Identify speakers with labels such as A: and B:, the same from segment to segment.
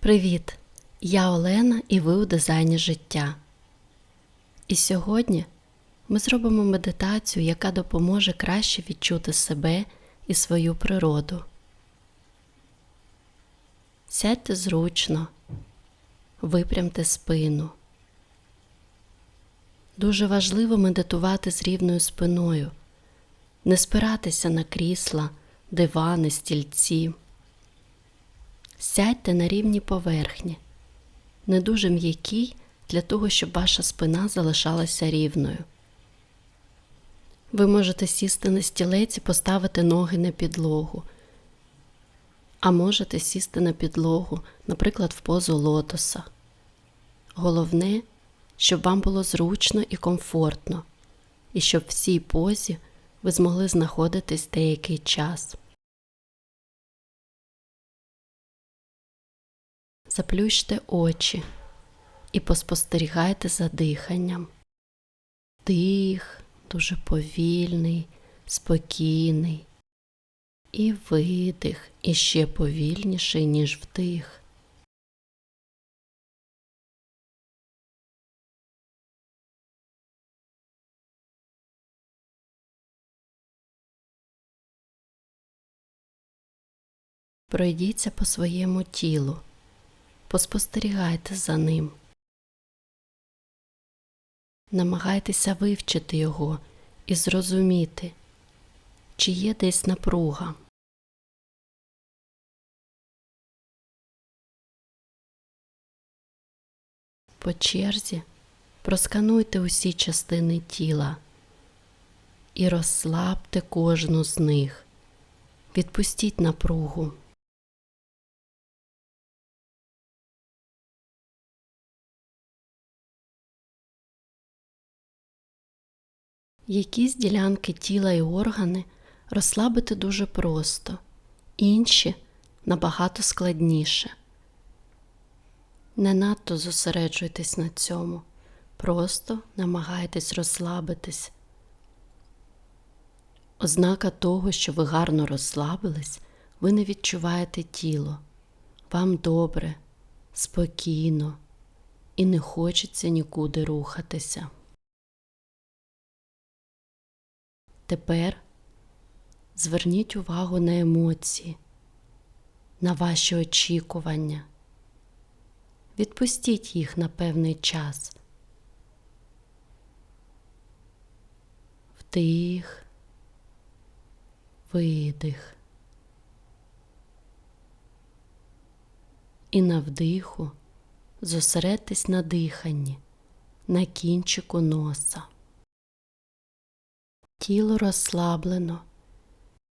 A: Привіт! Я Олена і ви у дизайні життя. І сьогодні ми зробимо медитацію, яка допоможе краще відчути себе і свою природу. Сядьте зручно, випрямте спину. Дуже важливо медитувати з рівною спиною, не спиратися на крісла, дивани, стільці. Сядьте на рівні поверхні, не дуже м'якій для того, щоб ваша спина залишалася рівною. Ви можете сісти на стілець і поставити ноги на підлогу, а можете сісти на підлогу, наприклад, в позу лотоса. Головне, щоб вам було зручно і комфортно, і щоб в цій позі ви змогли знаходитись деякий час. Заплющте очі і поспостерігайте за диханням. Дих дуже повільний, спокійний. І видих іще повільніший, ніж вдих. Пройдіться по своєму тілу, поспостерігайте за ним. Намагайтеся вивчити його і зрозуміти, чи є десь напруга. По черзі проскануйте усі частини тіла і розслабте кожну з них. Відпустіть напругу. Якісь ділянки тіла і органи розслабити дуже просто, інші набагато складніше. Не надто зосереджуйтесь на цьому, просто намагайтесь розслабитись. Ознака того, що ви гарно розслабились, ви не відчуваєте тіло. Вам добре, спокійно і не хочеться нікуди рухатися. Тепер зверніть увагу на емоції, на ваші очікування. Відпустіть їх на певний час. Вдих, видих. І на вдиху зосередьтесь на диханні, на кінчику носа. Тіло розслаблено,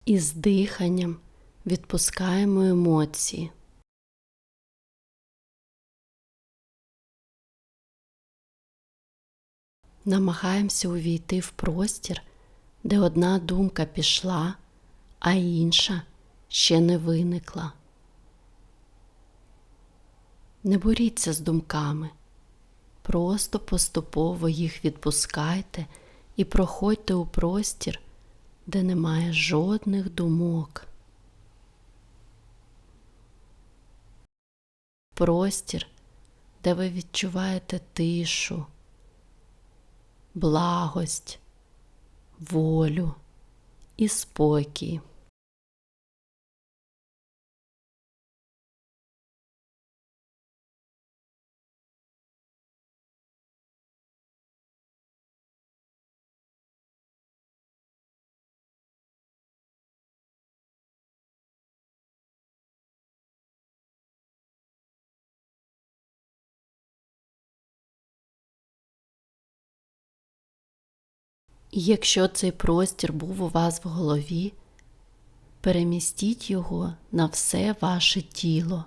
A: і з диханням відпускаємо емоції. Намагаємося увійти в простір, де одна думка пішла, а інша ще не виникла. Не боріться з думками, просто поступово їх відпускайте і проходьте у простір, де немає жодних думок. Простір, де ви відчуваєте тишу, благость, волю і спокій. І якщо цей простір був у вас в голові, перемістіть його на все ваше тіло,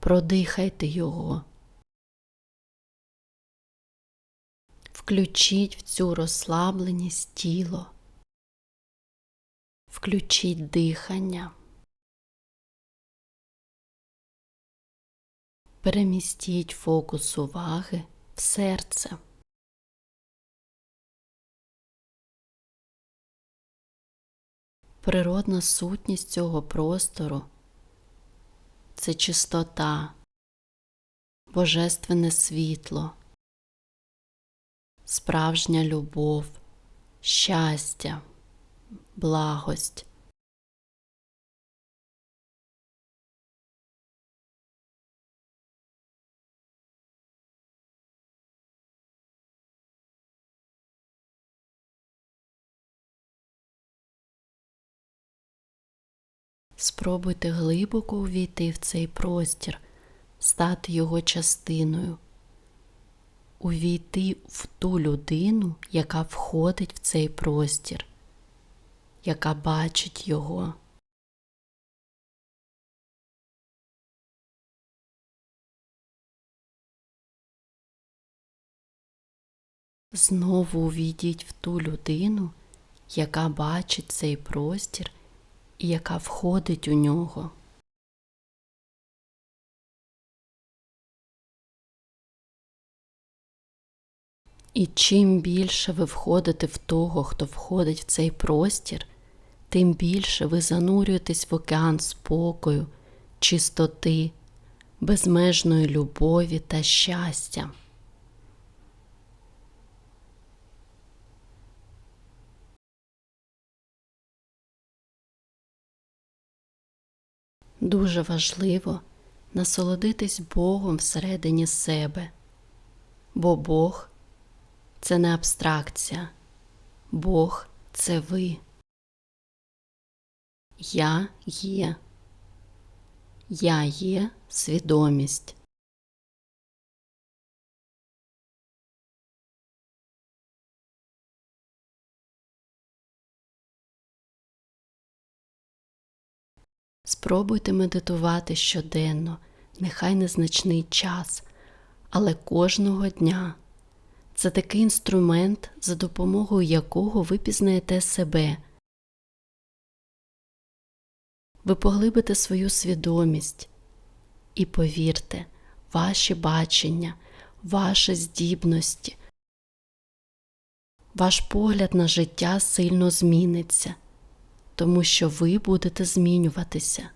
A: продихайте його, включіть в цю розслабленість тіло, включіть дихання. Перемістіть фокус уваги в серце. Природна сутність цього простору це чистота, божественне світло, справжня любов, щастя, благость. Спробуйте глибоко увійти в цей простір, стати його частиною, увійти в ту людину, яка входить в цей простір, яка бачить його. Знову увійдіть в ту людину, яка бачить цей простір яка входить у нього. І чим більше ви входите в того, хто входить в цей простір, тим більше ви занурюєтесь в океан спокою, чистоти, безмежної любові та щастя. Дуже важливо насолодитись Богом всередині себе, бо Бог це не абстракція, Бог це ви. Я є. Я є свідомість. Спробуйте медитувати щоденно, нехай незначний час, але кожного дня. Це такий інструмент, за допомогою якого ви пізнаєте себе. Ви поглибите свою свідомість і повірте, ваші бачення, ваші здібності, ваш погляд на життя сильно зміниться тому що ви будете змінюватися,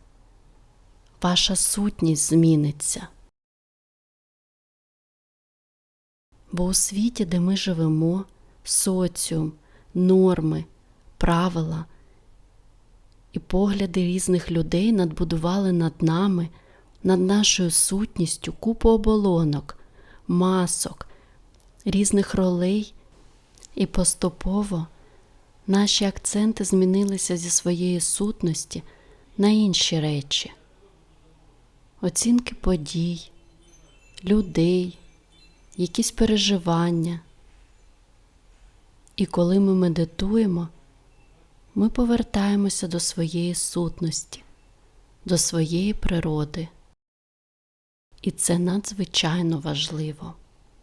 A: ваша сутність зміниться. Бо у світі, де ми живемо, соціум, норми, правила і погляди різних людей надбудували над нами, над нашою сутністю купу оболонок, масок, різних ролей, і поступово наші акценти змінилися зі своєї сутності на інші речі, оцінки подій, людей, якісь переживання. І коли ми медитуємо, ми повертаємося до своєї сутності, до своєї природи. І це надзвичайно важливо.